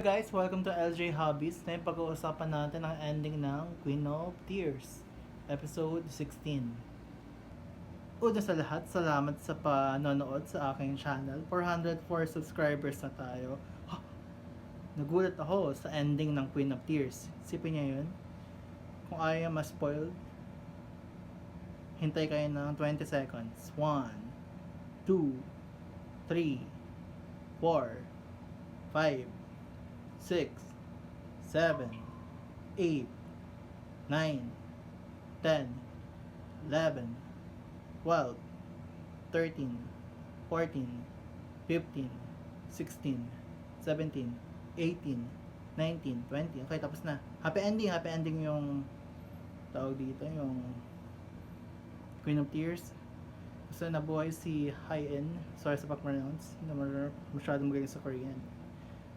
guys, welcome to LJ Hobbies. Ngayon pag-uusapan natin ang ending ng Queen of Tears, episode 16. Una sa lahat, salamat sa panonood sa aking channel. 404 subscribers na tayo. Nagulat ako sa ending ng Queen of Tears. Sipin niya yun. Kung ayaw ma-spoil, hintay kayo ng 20 seconds. 1, 2, 3, 4, 5, 6, 7, 8, 9, 10, 11, 12, 13, 14, 15, 16, 17, 18, 19, 20. Okay, tapos na. Happy ending, happy ending yung tawag dito, yung Queen of Tears. Basta nabuhay si High-In. Sorry sa pag-pronounce. Hindi naman masyadong magaling sa Korean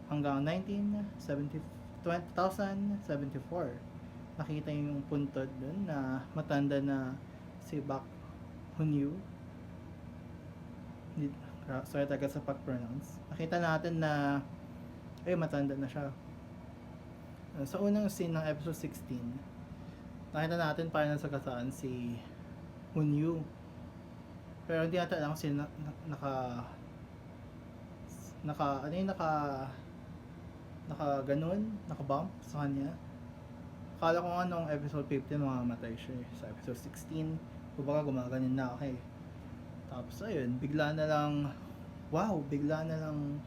hanggang 1970 2074 nakita yung puntod dun na matanda na si Bak Hunyu. Sorry talaga sa pag-pronounce. Nakita natin na eh matanda na siya. Uh, sa unang scene ng episode 16 nakita natin parang nasa kasaan si Hunyu. Pero hindi natin alam kung na, na- naka naka ano yung naka naka ganun, naka bump sa kanya. Akala ko nga nung episode 15 mamamatay siya eh. Sa episode 16, kumbaga gumaganin na ako eh. Tapos ayun, bigla na lang, wow, bigla na lang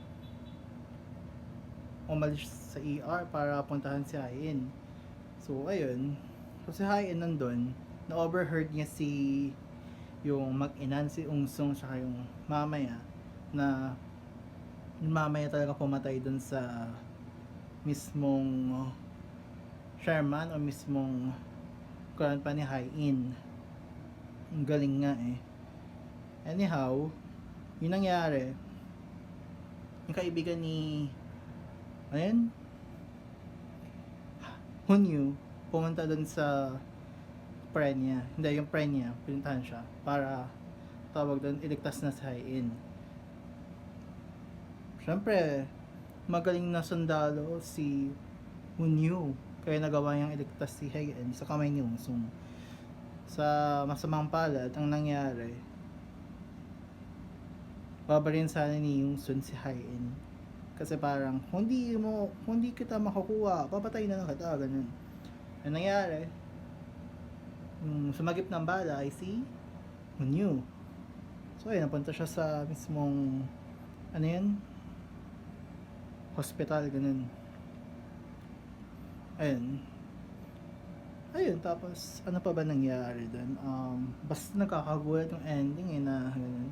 umalis sa ER para puntahan si Hain. So ayun, so si Hain nandun, na-overheard niya si yung mag-inan si Ungsong saka yung mamaya na mamaya talaga pumatay dun sa mismong Sherman o mismong karan pa ni Hai-In. Ang galing nga eh. Anyhow, yun nangyari. Yung kaibigan ni ayun Hunyu pumunta dun sa friend niya. Hindi, yung friend niya, pinuntahan siya para tawag doon, iligtas na si Hai-In. Siyempre, magaling na sundalo si Hunyu. Kaya nagawa niyang iligtas si Hayen sa kamay ni Unsung. Sa masamang palad, ang nangyari, babarin sana ni Yungsun si Hayen. Kasi parang, hindi mo, hindi kita makukuha, papatay na lang kita, ganun. Ang nangyari, yung sumagip ng bala ay si Hunyu. So ayun, napunta siya sa mismong, ano yun, hospital, ganun. Ayun. Ayun, tapos, ano pa ba nangyari doon? Um, basta nakakagulat yung ending eh, na ganun.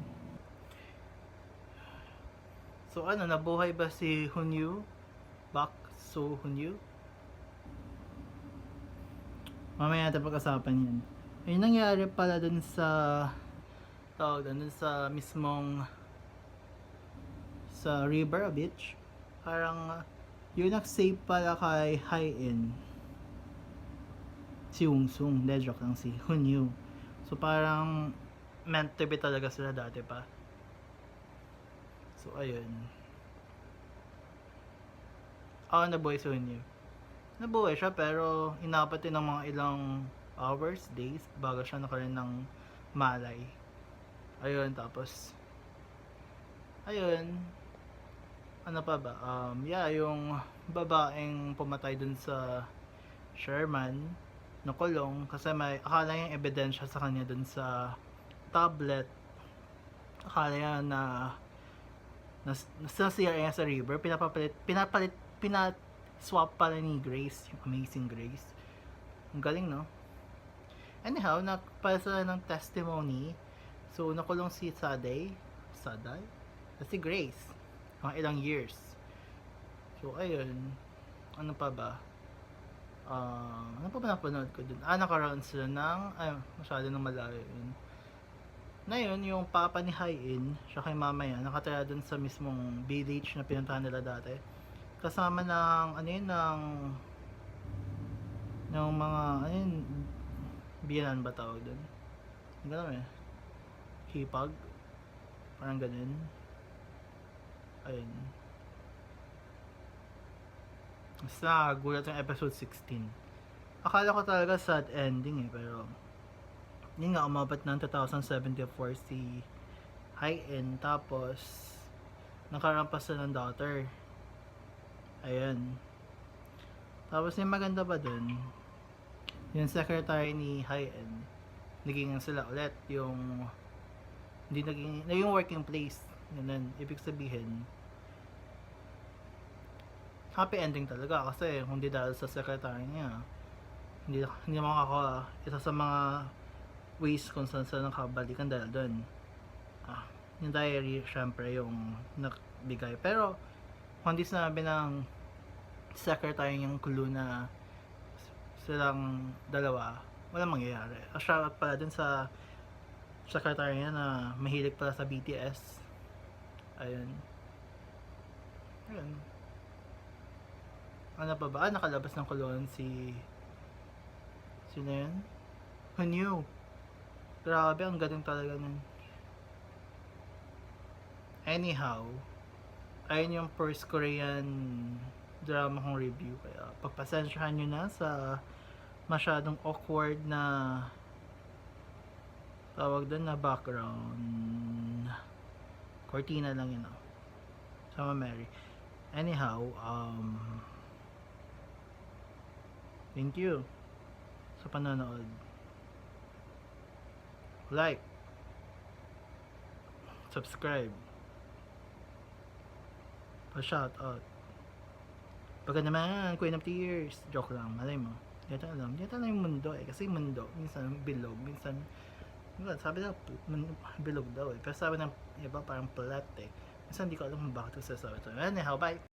So, ano, nabuhay ba si Hunyu? Bak So Hunyu? Mamaya natin pag-usapan yan. Ayun, nangyari pala dun sa tawag doon, dun sa mismong sa river, beach parang uh, yung nag-save pala kay Hai-In si Wungsung, de joke lang si Hunyu. So parang meant to be talaga sila dati pa. So ayun. Ah, nabuhay si Hunyu. Nabuhay siya pero inapat ng mga ilang hours, days bago siya nakaroon ng malay. Ayun, tapos ayun, ano pa ba? Um, yeah, yung babaeng pumatay dun sa Sherman nakulong kasi may akala niya ebidensya sa kanya dun sa tablet. Akala niya na nas, nasa CR niya sa river, pinapapalit, pinapalit, pinaswap pala ni Grace, yung amazing Grace. Ang galing, no? Anyhow, nagpala sila ng testimony. So, nakulong si Saday. Saday? Si Grace mga ilang years. So, ayun. Ano pa ba? Ah, ano pa ba napanood ko dun? Ah, nakaroon sila ng, ay, masyado nang malayo yun. Na yun, yung papa ni Hai-In, siya kay mama yan, nakatira dun sa mismong village na pinuntahan nila dati. Kasama ng, ano yun, ng, ng mga, ano yun, biyanan ba tawag dun? Ganun eh. Hipag. Parang ganun. Ayun. Mas nakagulat yung episode 16. Akala ko talaga sad ending eh, pero yun nga, umabot ng 2074 si High-End, tapos nakarampas na ng daughter. Ayan. Tapos yung maganda pa dun, yung secretary ni High-End, naging sila ulit, yung hindi naging, na yung working place. Ganun, ibig sabihin, happy ending talaga. Kasi hindi dahil sa secretary niya hindi hindi makaka isa sa mga ways kung saan saan nakabalikan dahil doon ah, yung diary syempre yung nagbigay. Pero hindi sinabi ng secretary yung clue na silang dalawa walang mangyayari. A shoutout pala dun sa secretary niya na mahilig pala sa BTS ayun ayun ano pa ba? Ah, nakalabas ng kulon si... Sino yun? Hanyu. Grabe, ang galing talaga nun. Anyhow, ayun yung first Korean drama kong review. Kaya pagpasensyahan nyo na sa masyadong awkward na tawag doon na background. Cortina lang yun. Oh. Sama Mary. Anyhow, um, Thank you sa panonood. Like. Subscribe. Pa-shout out. Pagka naman, Queen of Tears. Joke lang, malay mo. Natin alam. Natin alam yung mundo eh. Kasi mundo, minsan bilog, minsan Diba, sabi na bilog daw eh. Pero sabi ng iba parang plat eh. Minsan hindi ko alam kung bakit ko sasabi ito. Anyhow, bye!